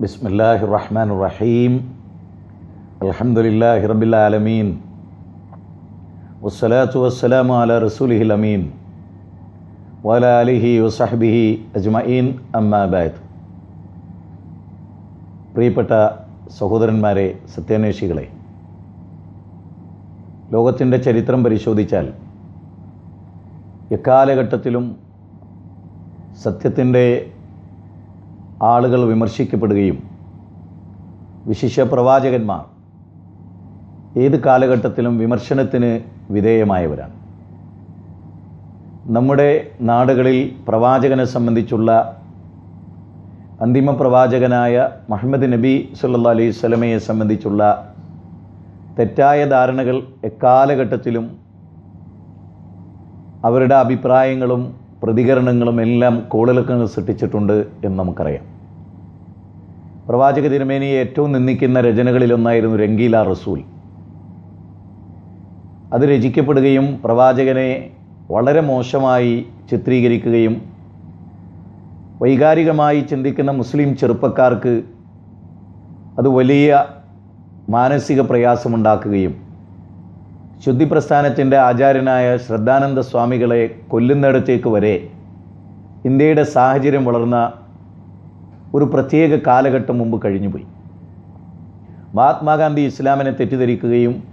بسم الله الرحمن الرحيم الحمد لله رب العالمين والصلاة والسلام على رسوله الأمين وعلى آله وصحبه أجمعين أما بعد പ്രിയപ്പെട്ട സഹോദരന്മാരെ സത്യാന്വേഷികളെ ലോകത്തിൻ്റെ ചരിത്രം പരിശോധിച്ചാൽ എക്കാലഘട്ടത്തിലും സത്യത്തിൻ്റെ ആളുകൾ വിമർശിക്കപ്പെടുകയും വിശിഷ്യ പ്രവാചകന്മാർ ഏത് കാലഘട്ടത്തിലും വിമർശനത്തിന് വിധേയമായവരാണ്. നമ്മുടെ നാടുകളിൽ പ്രവാചകനെ സംബന്ധിച്ചുള്ള അന്തിമ പ്രവാചകനായ മുഹമ്മദ് നബി സല്ലാ അലൈഹി സ്വലമയെ സംബന്ധിച്ചുള്ള തെറ്റായ ധാരണകൾ എക്കാലഘട്ടത്തിലും അവരുടെ അഭിപ്രായങ്ങളും പ്രതികരണങ്ങളും എല്ലാം കോളിളക്കങ്ങൾ സൃഷ്ടിച്ചിട്ടുണ്ട് എന്ന് നമുക്കറിയാം. പ്രവാചക തിരുമേനിയെ ഏറ്റവും നിന്ദിക്കുന്ന രചനകളിലൊന്നായിരുന്നു രംഗീല റസൂൽ. അത് രചിക്കപ്പെടുകയും പ്രവാചകനെ വളരെ മോശമായി ചിത്രീകരിക്കുകയും വൈകാരികമായി ചിന്തിക്കുന്ന മുസ്ലിം ചെറുപ്പക്കാർക്ക് അത് വലിയ മാനസിക പ്രയാസമുണ്ടാക്കുകയും ശുദ്ധി പ്രസ്ഥാനത്തിന്റെ ആചാര്യനായ ശ്രദ്ധാനന്ദ സ്വാമികളെ കൊല്ലുന്നിടത്തേക്ക് വരെ ഇന്ത്യയുടെ സാഹചര്യം വളർന്ന ഒരു പ്രത്യേക കാലഘട്ടം മുമ്പ് കഴിഞ്ഞുപോയി. മഹാത്മാഗാന്ധി ഇസ്ലാമിനെ തെറ്റിദ്ധരിക്കുകയും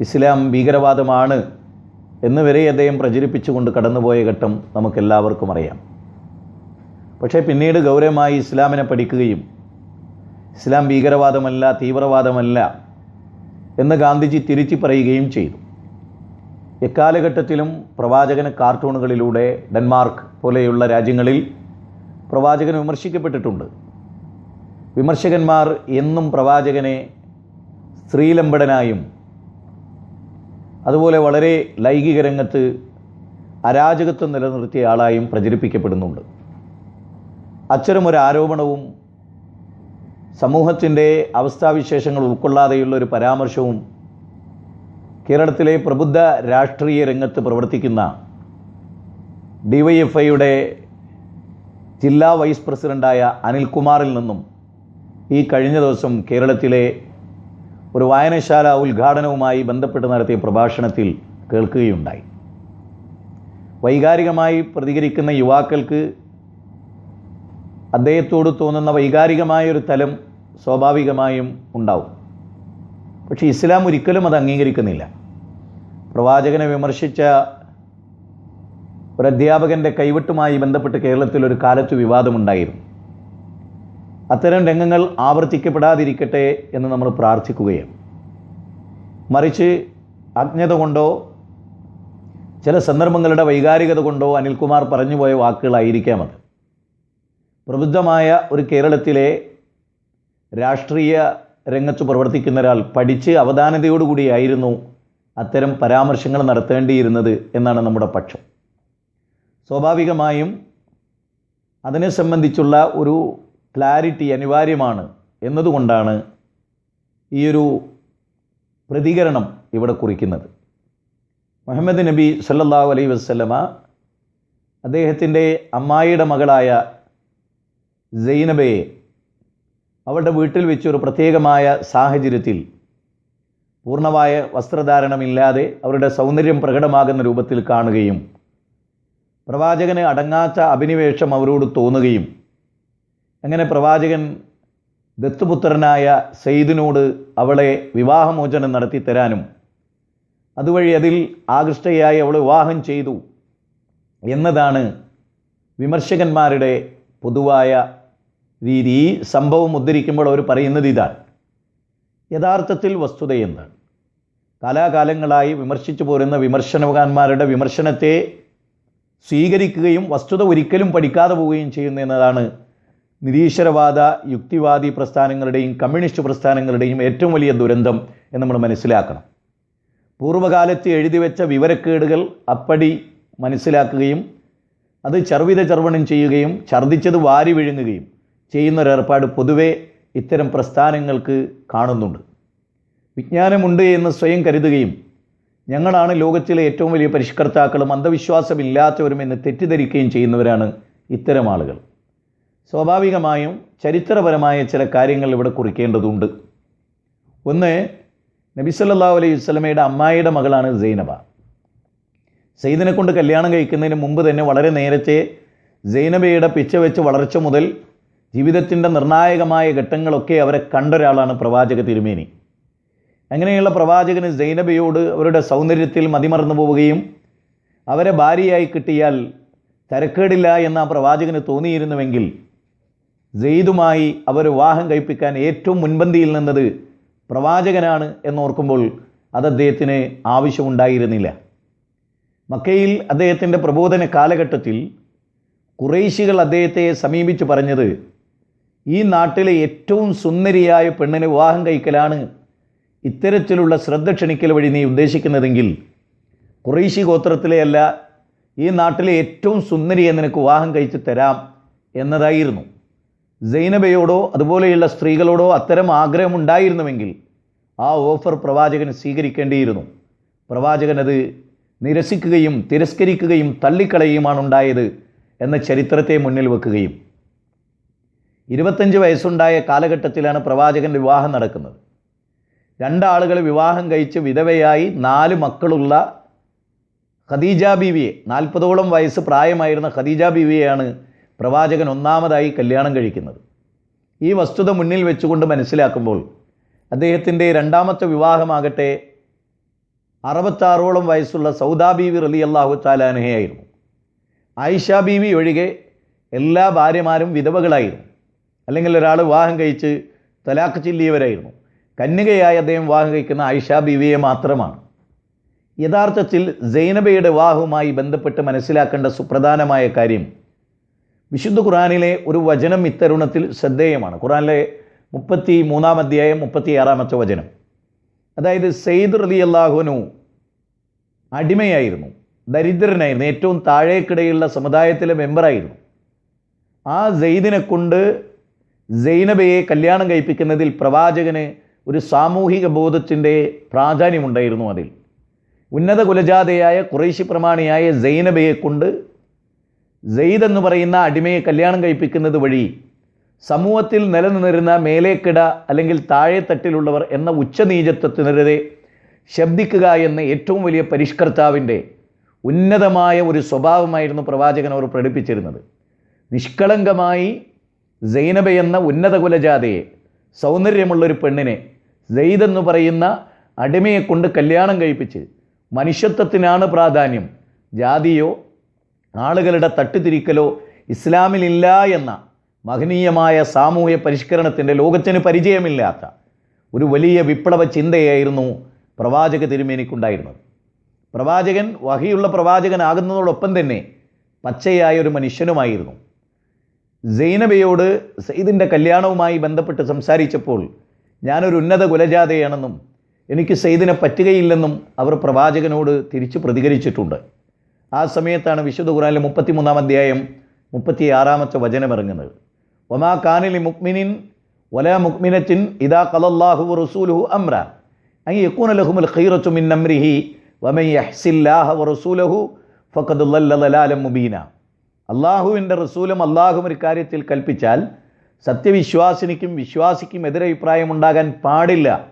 ഇസ്ലാം ഭീകരവാദമാണ് എന്ന് വരെ അദ്ദേഹം പ്രചരിപ്പിച്ചുകൊണ്ട് കടന്നുപോയ ഘട്ടം നമുക്കെല്ലാവർക്കും അറിയാം. പക്ഷേ പിന്നീട് ഗൗരവമായി ഇസ്ലാമിനെ പഠിക്കുകയും ഇസ്ലാം ഭീകരവാദമല്ല തീവ്രവാദമല്ല എന്ന് ഗാന്ധിജി തിരുത്തി പറയുകയും ചെയ്തു. എക്കാലഘട്ടത്തിലും പ്രവാചകന് കാർട്ടൂണുകളിലൂടെ ഡെൻമാർക്ക് പോലെയുള്ള രാജ്യങ്ങളിൽ പ്രവാചകൻ വിമർശിക്കപ്പെട്ടിട്ടുണ്ട്. വിമർശകന്മാർ എന്നും പ്രവാചകനെ സ്ത്രീലംബടനായും അതുപോലെ വളരെ ലൈംഗിക രംഗത്ത് അരാജകത്വം നിലനിർത്തിയ ആളായും പ്രചരിപ്പിക്കപ്പെടുന്നുണ്ട്. അച്ചരമൊരു ആരോപണവും സമൂഹത്തിന്റെ അവസ്ഥാവിശേഷങ്ങൾ ഉൾക്കൊള്ളാതെയുള്ള ഒരു പരാമർശവും കേരളത്തിലെ പ്രബുദ്ധ രാഷ്ട്രീയ രംഗത്ത് പ്രവർത്തിക്കുന്ന ഡിവൈഎഫ്ഐയുടെ ജില്ലാ വൈസ് പ്രസിഡന്റായ അനിൽകുമാറിൽ നിന്നും ഈ കഴിഞ്ഞ ദിവസം കേരളത്തിലെ ഒരു വായനശാല ഉദ്ഘാടനവുമായി ബന്ധപ്പെട്ട് നടത്തിയ പ്രഭാഷണത്തിൽ കേൾക്കുകയുണ്ടായി. വൈകാരികമായി പ്രതികരിക്കുന്ന യുവാക്കൾക്ക് അദ്ദേഹത്തോട് തോന്നുന്ന വൈകാരികമായൊരു തലം സ്വാഭാവികമായും ഉണ്ടാവും. പക്ഷേ ഇസ്ലാം ഒരിക്കലും അത് അംഗീകരിക്കുന്നില്ല. പ്രവാചകനെ വിമർശിച്ച ഒരു അധ്യാപകന്റെ കൈവിട്ടുമായി ബന്ധപ്പെട്ട് കേരളത്തിൽ ഒരു കാലത്ത് വിവാദമുണ്ടായിരുന്നു. അത്തരം രംഗങ്ങൾ ആവർത്തിക്കപ്പെടാതിരിക്കട്ടെ എന്ന് നമ്മൾ പ്രാർത്ഥിക്കുകയാണ്. മറിച്ച് അജ്ഞത കൊണ്ടോ ചില സന്ദർഭങ്ങളുടെ വൈകാരികത കൊണ്ടോ അനിൽകുമാർ പറഞ്ഞുപോയ വാക്കുകളായിരിക്കാം അത്. പ്രബുദ്ധമായ ഒരു കേരളത്തിലെ രാഷ്ട്രീയ രംഗത്ത് പ്രവർത്തിക്കുന്ന ഒരാൾ പഠിച്ച് അവധാനതയോടുകൂടിയായിരുന്നു അത്തരം പരാമർശങ്ങൾ നടത്തേണ്ടിയിരുന്നത് എന്നാണ് നമ്മുടെ പക്ഷം. സ്വാഭാവികമായും അതിനെ സംബന്ധിച്ചുള്ള ഒരു ക്ലാരിറ്റി അനിവാര്യമാണ് എന്നതുകൊണ്ടാണ് ഈയൊരു പ്രതികരണം ഇവിടെ കുറിക്കുന്നത്. മുഹമ്മദ് നബി സല്ലല്ലാഹു അലൈ വസ്ലമ അദ്ദേഹത്തിന്റെ അമ്മായിയുടെ മകളായ സൈനബയെ അവളുടെ വീട്ടിൽ വെച്ചൊരു പ്രത്യേകമായ സാഹചര്യത്തിൽ പൂർണമായ വസ്ത്രധാരണമില്ലാതെ അവരുടെ സൗന്ദര്യം പ്രകടമാകുന്ന രൂപത്തിൽ കാണുകയും പ്രവാചകന് അടങ്ങാത്ത അഭിനിവേശം അവരോട് തോന്നുകയും അങ്ങനെ പ്രവാചകൻ ദത്തുപുത്രനായ സെയ്ദിനോട് അവളെ വിവാഹമോചനം നടത്തി തരാനും അതുവഴി അതിൽ ആകൃഷ്ടയായി അവളെ വിവാഹം ചെയ്തു എന്നതാണ് വിമർശകന്മാരുടെ പൊതുവായ രീതി. ഈ സംഭവം ഉദ്ധരിക്കുമ്പോൾ അവർ പറയുന്നത് ഇതാണ്. യഥാർത്ഥത്തിൽ വസ്തുത എന്താണ്? കാലാകാലങ്ങളായി വിമർശിച്ചു പോരുന്ന വിമർശനകാന്മാരുടെ വിമർശനത്തെ സ്വീകരിക്കുകയും വസ്തുത ഒരിക്കലും പഠിക്കാതെ പോവുകയും ചെയ്യുന്നു എന്നതാണ് നിരീശ്വരവാദ യുക്തിവാദി പ്രസ്ഥാനങ്ങളുടെയും കമ്മ്യൂണിസ്റ്റ് പ്രസ്ഥാനങ്ങളുടെയും ഏറ്റവും വലിയ ദുരന്തം എന്ന് നമ്മൾ മനസ്സിലാക്കണം. പൂർവകാലത്ത് എഴുതി വെച്ച വിവരക്കേടുകൾ അപ്പടി മനസ്സിലാക്കുകയും അത് ചർവിത ചർവണം ചെയ്യുകയും ഛർദ്ദിച്ചത് വാരി വിഴുങ്ങുകയും ചെയ്യുന്നൊരേർപ്പാട് പൊതുവെ ഇത്തരം പ്രസ്ഥാനങ്ങൾക്ക് കാണുന്നുണ്ട്. വിജ്ഞാനമുണ്ട് എന്ന് സ്വയം കരുതുകയും ഞങ്ങളാണ് ലോകത്തിലെ ഏറ്റവും വലിയ പരിഷ്കർത്താക്കളും അന്ധവിശ്വാസമില്ലാത്തവരും എന്ന് തെറ്റിദ്ധരിക്കുകയും ചെയ്യുന്നവരാണ് ഇത്തരം ആളുകൾ. സ്വാഭാവികമായും ചരിത്രപരമായ ചില കാര്യങ്ങൾ ഇവിടെ കുറിക്കേണ്ടതുണ്ട്. ഒന്ന് നബിസല്ലാ അലൈഹി വസ്ലമയുടെ അമ്മായിയുടെ മകളാണ് സൈനബ. സൈദിനെ കൊണ്ട് കല്യാണം കഴിക്കുന്നതിന് മുമ്പ് തന്നെ വളരെ നേരത്തെ സൈനബയുടെ പിച്ച വെച്ച് വളർച്ച മുതൽ ജീവിതത്തിന്റെ നിർണായകമായ ഘട്ടങ്ങളൊക്കെ അവരെ കണ്ടൊരാളാണ് പ്രവാചക തിരുമേനി. അങ്ങനെയുള്ള പ്രവാചകന് സൈനബയോട് അവരുടെ സൗന്ദര്യത്തിൽ മതിമറന്നു പോവുകയും അവരെ ഭാര്യയായി കിട്ടിയാൽ തരക്കേടില്ല എന്ന പ്രവാചകന് തോന്നിയിരുന്നുവെങ്കിൽ ജെയ്ദുമായി അവർ വിവാഹം കഴിപ്പിക്കാൻ ഏറ്റവും മുൻപന്തിയിൽ നിന്നത് പ്രവാചകനാണ് എന്നോർക്കുമ്പോൾ അത് അദ്ദേഹത്തിന് ആവശ്യമുണ്ടായിരുന്നില്ല. മക്കയിൽ അദ്ദേഹത്തിന്റെ പ്രബോധന കാലഘട്ടത്തിൽ കുറേശികൾ അദ്ദേഹത്തെ സമീപിച്ചു പറഞ്ഞത് ഈ നാട്ടിലെ ഏറ്റവും സുന്ദരിയായ പെണ്ണിനെ വിവാഹം കഴിക്കലാണ് ഇത്തരത്തിലുള്ള ശ്രദ്ധ ക്ഷണിക്കൽ വഴി നീ ഉദ്ദേശിക്കുന്നതെങ്കിൽ കുറേശി ഗോത്രത്തിലെയല്ല ഈ നാട്ടിലെ ഏറ്റവും സുന്ദരിയെ നിനക്ക് വിവാഹം കഴിച്ച് തരാം എന്നതായിരുന്നു. സൈനബയോടോ അതുപോലെയുള്ള സ്ത്രീകളോടോ അത്തരം ആഗ്രഹമുണ്ടായിരുന്നുവെങ്കിൽ ആ ഓഫർ പ്രവാചകൻ സ്വീകരിക്കേണ്ടിയിരുന്നു. പ്രവാചകൻ അത് നിരസിക്കുകയും തിരസ്കരിക്കുകയും തള്ളിക്കളയുമാണ് ഉണ്ടായത് എന്ന ചരിത്രത്തെ മുന്നിൽ വെക്കുകയും. ഇരുപത്തഞ്ച് വയസ്സുണ്ടായ കാലഘട്ടത്തിലാണ് പ്രവാചകന്റെ വിവാഹം നടക്കുന്നത്. രണ്ടാളുകൾ വിവാഹം കഴിച്ച് വിധവയായി നാല് മക്കളുള്ള ഖദീജ ബീവിയെ നാൽപ്പതോളം വയസ്സ് പ്രായമായിരുന്ന ഖദീജ ബീവിയെയാണ് പ്രവാചകൻ ഒന്നാമതായി കല്യാണം കഴിക്കുന്നത്. ഈ വസ്തുത മുന്നിൽ വെച്ചുകൊണ്ട് മനസ്സിലാക്കുമ്പോൾ അദ്ദേഹത്തിന്റെ രണ്ടാമത്തെ വിവാഹമാകട്ടെ അറുപത്താറോളം വയസ്സുള്ള സൗദാ ബീവി റലി അള്ളാഹു താലാനഹയായിരുന്നു ആയിഷ ബീവി ഒഴികെ എല്ലാ ഭാര്യമാരും വിധവകളായിരുന്നു. അല്ലെങ്കിൽ ഒരാൾ വിവാഹം കഴിച്ച് തലാഖ് ചില്ലിയവരായിരുന്നു. കന്യകയായി അദ്ദേഹം വിവാഹം കഴിക്കുന്ന ആയിഷ ബിവിയെ മാത്രമാണ്. യഥാർത്ഥത്തിൽ സൈനബയുടെ വിവാഹവുമായി ബന്ധപ്പെട്ട് മനസ്സിലാക്കേണ്ട സുപ്രധാനമായ കാര്യം വിശുദ്ധ ഖുറാനിലെ ഒരു വചനം ഇത്തരുണത്തിൽ ശ്രദ്ധേയമാണ്. ഖുറാനിലെ മുപ്പത്തി മൂന്നാം അധ്യായം മുപ്പത്തി ആറാമത്തെ വചനം. അതായത് സെയ്ദ് റലി അള്ളാഹുനു അടിമയായിരുന്നു ദരിദ്രനായിരുന്നു ഏറ്റവും താഴേക്കിടയുള്ള സമുദായത്തിലെ മെമ്പറായിരുന്നു. ആ സെയ്ദിനെ കൊണ്ട് സൈനബയെ കല്യാണം കഴിപ്പിക്കുന്നതിൽ പ്രവാചകന് ഒരു സാമൂഹിക ബോധത്തിന്റെ പ്രാധാന്യമുണ്ടായിരുന്നു അതിൽ. ഉന്നത കുലജാതയായ കുറേശി പ്രമാണിയായ സൈനബയെ കൊണ്ട് സെയ്ദ് എന്ന് പറയുന്ന അടിമയെ കല്യാണം കഴിപ്പിക്കുന്നത് വഴി സമൂഹത്തിൽ നിലനിന്നിരുന്ന മേലേക്കിട അല്ലെങ്കിൽ താഴെത്തട്ടിലുള്ളവർ എന്ന ഉച്ചനീചത്വത്തിനെതിരെ ശബ്ദിക്കുക എന്ന ഏറ്റവും വലിയ പരിഷ്കർത്താവിന്റെ ഉന്നതമായ ഒരു സ്വഭാവമായിരുന്നു പ്രവാചകൻ അവർ പ്രകടിപ്പിച്ചിരുന്നത്. നിഷ്കളങ്കമായി സൈനബ എന്ന ഉന്നത കുലജാതയെ സൗന്ദര്യമുള്ളൊരു പെണ്ണിനെ സെയ്ദ് എന്ന് പറയുന്ന അടിമയെ കൊണ്ട് കല്യാണം കഴിപ്പിച്ച് മനുഷ്യത്വത്തിനാണ് പ്രാധാന്യം. ജാതിയോ ആളുകളുടെ തട്ടുതിരിക്കലോ ഇസ്ലാമിലില്ല എന്ന മഹനീയമായ സാമൂഹ്യ പരിഷ്കരണത്തിന്റെ ലോകത്തിന് പരിചയമില്ലാത്ത ഒരു വലിയ വിപ്ലവ ചിന്തയായിരുന്നു പ്രവാചക തിരുമേനിക്കുണ്ടായിരുന്നത്. പ്രവാചകൻ വഹിയുള്ള പ്രവാചകനാകുന്നതോടൊപ്പം തന്നെ പച്ചയായ ഒരു മനുഷ്യനുമായിരുന്നു. സൈനബയോട് സെയ്ദിന്റെ കല്യാണവുമായി ബന്ധപ്പെട്ട് സംസാരിച്ചപ്പോൾ ഞാനൊരു ഉന്നത കുലജാതയാണെന്നും എനിക്ക് സെയ്ദിനെ പറ്റുകയില്ലെന്നും അവർ പ്രവാചകനോട് തിരിച്ച് പ്രതികരിച്ചിട്ടുണ്ട്. ആ സമയത്താണ് വിശുദ്ധ ഖുറാനിലെ മുപ്പത്തിമൂന്നാം അധ്യായം മുപ്പത്തി ആറാമത്തെ വചനം ഇറങ്ങുന്നത്. ഒമാ കാനിലി മുക്മിനിൻ വല മുക്മിനത്തിൻ ഇതാ കലല്ലാഹു റസൂലുഹു അമ്ര അൻ യക്കൂന ലഹുമുൽ ഖൈറത്തു മിൻ അമ്രിഹി വമൻ യഹ്സില്ലാഹ ളല്ല ളലാലം മുബീന. അള്ളാഹുവിന്റെ റസൂലും അള്ളാഹും ഒരു കാര്യത്തിൽ കൽപ്പിച്ചാൽ സത്യവിശ്വാസിനിക്കും വിശ്വാസിക്കും എതിരഭിപ്രായം ഉണ്ടാകാൻ പാടില്ല.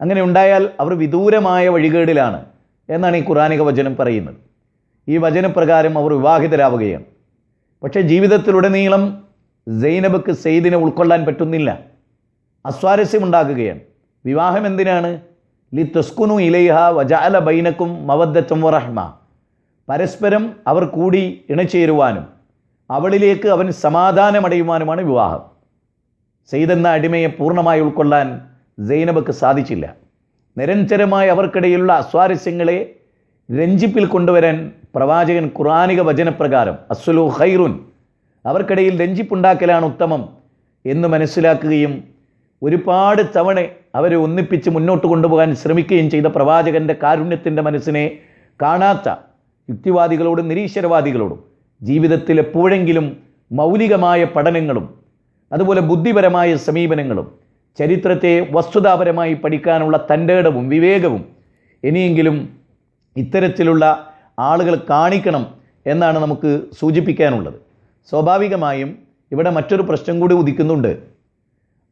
അങ്ങനെ ഉണ്ടായാൽ അവർ വിദൂരമായ വഴികേടിലാണ് എന്നാണ് ഈ ഖുറാനിക വചനം പറയുന്നത്. ഈ വചനപ്രകാരം അവർ വിവാഹിതരാവുകയാണ്. പക്ഷേ ജീവിതത്തിലുടനീളം സൈനബക്ക് സെയ്ദിനെ ഉൾക്കൊള്ളാൻ പറ്റുന്നില്ല. അസ്വാരസ്യമുണ്ടാക്കുകയാണ് വിവാഹം എന്തിനാണ്? ലി തസ്കുനു ഇലൈഹ വജാല ബൈനക്കും മവദ്ദത്തും വറഹ്മ. പരസ്പരം അവർ കൂടി ഇണചേരുവാനും അവളിലേക്ക് അവൻ സമാധാനമടയുവാനുമാണ് വിവാഹം. സെയ്ദ് എന്ന അടിമയെ പൂർണമായി ഉൾക്കൊള്ളാൻ സൈനബക്ക് സാധിച്ചില്ല. നിരന്തരമായി അവർക്കിടയിലുള്ള അസ്വാരസ്യങ്ങളെ രഞ്ജിപ്പിൽ കൊണ്ടുവരാൻ പ്രവാചകൻ ഖുറാനിക വചനപ്രകാരം അസ്വലു ഹൈറുൻ അവർക്കിടയിൽ രഞ്ജിപ്പുണ്ടാക്കലാണ് ഉത്തമം എന്ന് മനസ്സിലാക്കുകയും ഒരുപാട് തവണ അവരെ ഒന്നിപ്പിച്ച് മുന്നോട്ട് കൊണ്ടുപോകാൻ ശ്രമിക്കുകയും ചെയ്ത പ്രവാചകന്റെ കാരുണ്യത്തിന്റെ മനസ്സിനെ കാണാത്ത യുക്തിവാദികളോടും നിരീശ്വരവാദികളോടും ജീവിതത്തിൽ എപ്പോഴെങ്കിലും മൗലികമായ പഠനങ്ങളും അതുപോലെ ബുദ്ധിപരമായ സമീപനങ്ങളും ചരിത്രത്തെ വസ്തുതാപരമായി പഠിക്കാനുള്ള തന്റെ ഇടവും വിവേകവും ഇനിയെങ്കിലും ഇത്തരത്തിലുള്ള ആളുകൾ കാണിക്കണം എന്നാണ് നമുക്ക് സൂചിപ്പിക്കാനുള്ളത്. സ്വാഭാവികമായും ഇവിടെ മറ്റൊരു പ്രശ്നം കൂടി ഉദിക്കുന്നുണ്ട്.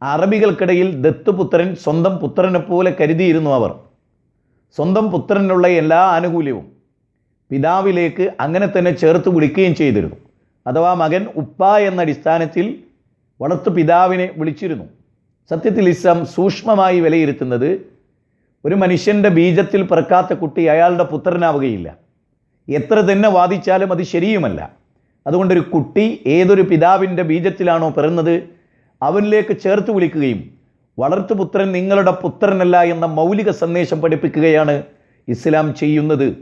അറബികൾക്കിടയിൽ ദത്തുപുത്രൻ സ്വന്തം പുത്രനെ പോലെ കരുതിയിരുന്നു അവർ. സ്വന്തം പുത്രനുള്ള എല്ലാ ആനുകൂല്യവും പിതാവിലേക്ക് അങ്ങനെ തന്നെ ചേർത്ത് വിളിക്കുകയും ചെയ്തിരുന്നു. അഥവാ മകൻ ഉപ്പ എന്ന അടിസ്ഥാനത്തിൽ വളർത്തു പിതാവിനെ വിളിച്ചിരുന്നു. സത്യത്തിൽ ഇസ്ലാം സൂക്ഷ്മമായി വിലയിരുത്തുന്നത് ഒരു മനുഷ്യന്റെ ബീജത്തിൽ പിറക്കാത്ത കുട്ടി അയാളുടെ പുത്രനാവുകയില്ല. എത്ര തന്നെ വാദിച്ചാലും അത് ശരിയുമല്ല. അതുകൊണ്ടൊരു കുട്ടി ഏതൊരു പിതാവിന്റെ ബീജത്തിലാണോ പിറന്നത് അവനിലേക്ക് ചേർത്ത് വിളിക്കുകയും വളർത്തുപുത്രൻ നിങ്ങളുടെ പുത്രനല്ല എന്ന മൗലിക സന്ദേശം പഠിപ്പിക്കുകയാണ് ഇസ്ലാം ചെയ്യുന്നത്.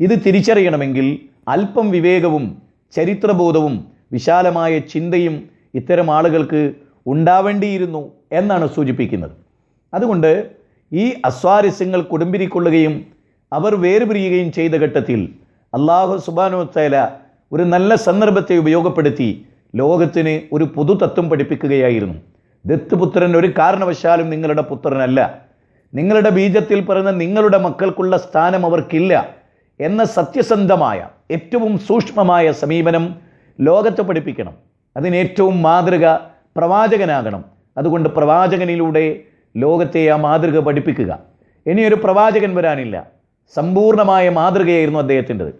ഇത് തിരിച്ചറിയണമെങ്കിൽ അല്പം വിവേകവും ചരിത്രബോധവും വിശാലമായ ചിന്തയും ഇത്തരം ആളുകൾക്ക് ഉണ്ടാവേണ്ടിയിരുന്നു എന്നാണ് സൂചിപ്പിക്കുന്നത്. അതുകൊണ്ട് ഈ അസ്വാരസ്യങ്ങൾ കുടുംബിരിക്കൊള്ളുകയും അവർ വേർപിരിയുകയും ചെയ്ത ഘട്ടത്തിൽ അള്ളാഹു സുബാനു തല ഒരു നല്ല സന്ദർഭത്തെ ഉപയോഗപ്പെടുത്തി ലോകത്തിന് ഒരു പൊതുതത്വം പഠിപ്പിക്കുകയായിരുന്നു. ദത്തുപുത്രൻ ഒരു കാരണവശാലും നിങ്ങളുടെ പുത്രനല്ല. നിങ്ങളുടെ ബീജത്തിൽ പിറന്ന നിങ്ങളുടെ മക്കൾക്കുള്ള സ്ഥാനം അവർക്കില്ല എന്ന സത്യസന്ധമായ ഏറ്റവും സൂക്ഷ്മമായ സമീപനം ലോകത്തെ പഠിപ്പിക്കണം. അതിന് ഏറ്റവും മാതൃക പ്രവാചകനാകണം. അതുകൊണ്ട് പ്രവാചകനിലൂടെ ലോകത്തെ ആ മാതൃക പഠിപ്പിക്കുക. ഇനിയൊരു പ്രവാചകൻ വരാനില്ല. സമ്പൂർണമായ മാതൃകയായിരുന്നു അദ്ദേഹത്തിന്റെത്.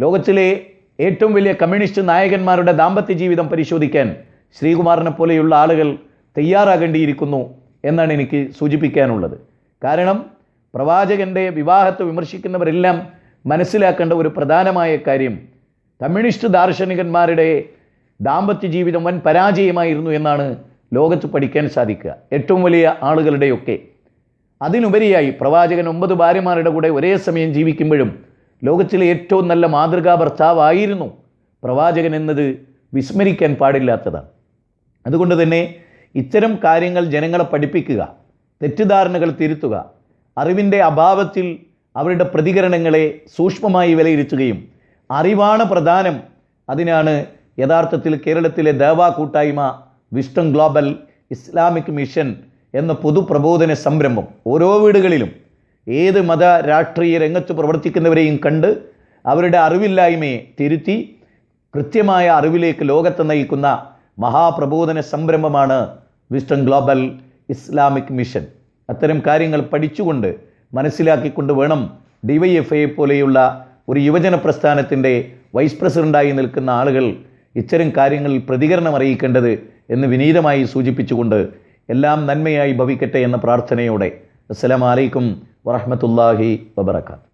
ലോകത്തിലെ ഏറ്റവും വലിയ കമ്മ്യൂണിസ്റ്റ് നായകന്മാരുടെ ദാമ്പത്യ ജീവിതം പരിശോധിക്കാൻ ശ്രീകുമാറിനെ പോലെയുള്ള ആളുകൾ തയ്യാറാകേണ്ടിയിരിക്കുന്നു എന്നാണ് എനിക്ക് സൂചിപ്പിക്കാനുള്ളത്. കാരണം പ്രവാചകന്റെ വിവാഹത്തെ വിമർശിക്കുന്നവരെല്ലാം മനസ്സിലാക്കേണ്ട ഒരു പ്രധാനമായ കാര്യം കമ്മ്യൂണിസ്റ്റ് ദാർശനികന്മാരുടെ ദാമ്പത്യ ജീവിതം വൻ പരാജയമായിരുന്നു എന്നാണ് ലോകത്ത് പഠിക്കാൻ സാധിക്കുക. ഏറ്റവും വലിയ ആളുകളുടെയൊക്കെ. അതിനുപരിയായി പ്രവാചകൻ ഒമ്പത് ഭാര്യമാരുടെ കൂടെ ഒരേ സമയം ജീവിക്കുമ്പോഴും ലോകത്തിലെ ഏറ്റവും നല്ല മാതൃകാ ഭർത്താവായിരുന്നു പ്രവാചകൻ എന്നത് വിസ്മരിക്കാൻ പാടില്ലാത്തതാണ്. അതുകൊണ്ട് തന്നെ ഇത്തരം കാര്യങ്ങൾ ജനങ്ങളെ പഠിപ്പിക്കുക തെറ്റിദ്ധാരണകൾ തിരുത്തുക അറിവിന്റെ അഭാവത്തിൽ അവരുടെ പ്രതികരണങ്ങളെ സൂക്ഷ്മമായി വിലയിരുത്തുകയും അറിവാണ് പ്രധാനം അതിനാണ് യഥാർത്ഥത്തിൽ കേരളത്തിലെ ദേവാ കൂട്ടായ്മ വിസ്റ്റം ഗ്ലോബൽ ഇസ്ലാമിക് മിഷൻ എന്ന പൊതുപ്രബോധന സംരംഭം ഓരോ വീടുകളിലും ഏത് മത രാഷ്ട്രീയ രംഗത്ത് പ്രവർത്തിക്കുന്നവരെയും കണ്ട് അവരുടെ അറിവില്ലായ്മയെ തിരുത്തി കൃത്യമായ അറിവിലേക്ക് ലോകത്ത് നയിക്കുന്ന മഹാപ്രബോധന സംരംഭമാണ് വിസ്റ്റൺ ഗ്ലോബൽ ഇസ്ലാമിക് മിഷൻ. അത്തരം കാര്യങ്ങൾ പഠിച്ചുകൊണ്ട് മനസ്സിലാക്കിക്കൊണ്ട് വേണം ഡി വൈ എഫ് ഐ പോലെയുള്ള ഒരു യുവജന പ്രസ്ഥാനത്തിന്റെ വൈസ് പ്രസിഡന്റായി നിൽക്കുന്ന ആളുകൾ ഇത്തരം കാര്യങ്ങളിൽ പ്രതികരണം അറിയിക്കേണ്ടത് എന്ന് വിനീതമായി സൂചിപ്പിച്ചുകൊണ്ട് എല്ലാം നന്മയായി ഭവിക്കട്ടെ എന്ന പ്രാർത്ഥനയോടെ. അസ്സലാമലൈക്കും വറഹമത്തല്ലാഹി വബർക്കാത്തു